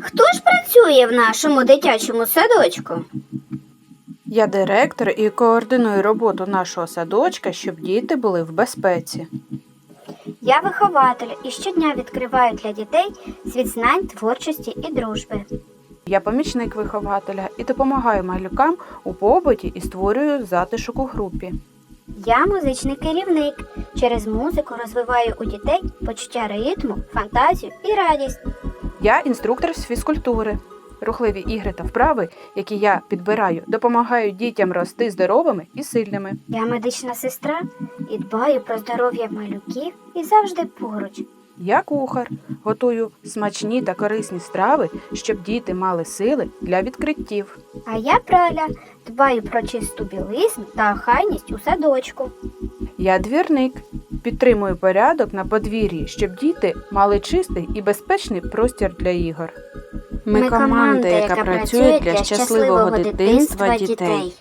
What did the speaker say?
Хто ж працює в нашому дитячому садочку? Я директор і координую роботу нашого садочка, щоб діти були в безпеці. Я вихователь і щодня відкриваю для дітей світ знань, творчості і дружби. Я помічник вихователя і допомагаю малюкам у побуті і створюю затишок у групі. Я музичний керівник. Через музику розвиваю у дітей почуття ритму, фантазію і радість. Я інструктор з фізкультури. Рухливі ігри та вправи, які я підбираю, допомагають дітям рости здоровими і сильними. Я медична сестра і дбаю про здоров'я малюків і завжди поруч. Я кухар, готую смачні та корисні страви, щоб діти мали сили для відкриттів. А я праля дбаю про чисту білизну та охайність у садочку. Я двірник, підтримую порядок на подвір'ї, щоб діти мали чистий і безпечний простір для ігор. Ми команда, яка працює для щасливого дитинства дітей.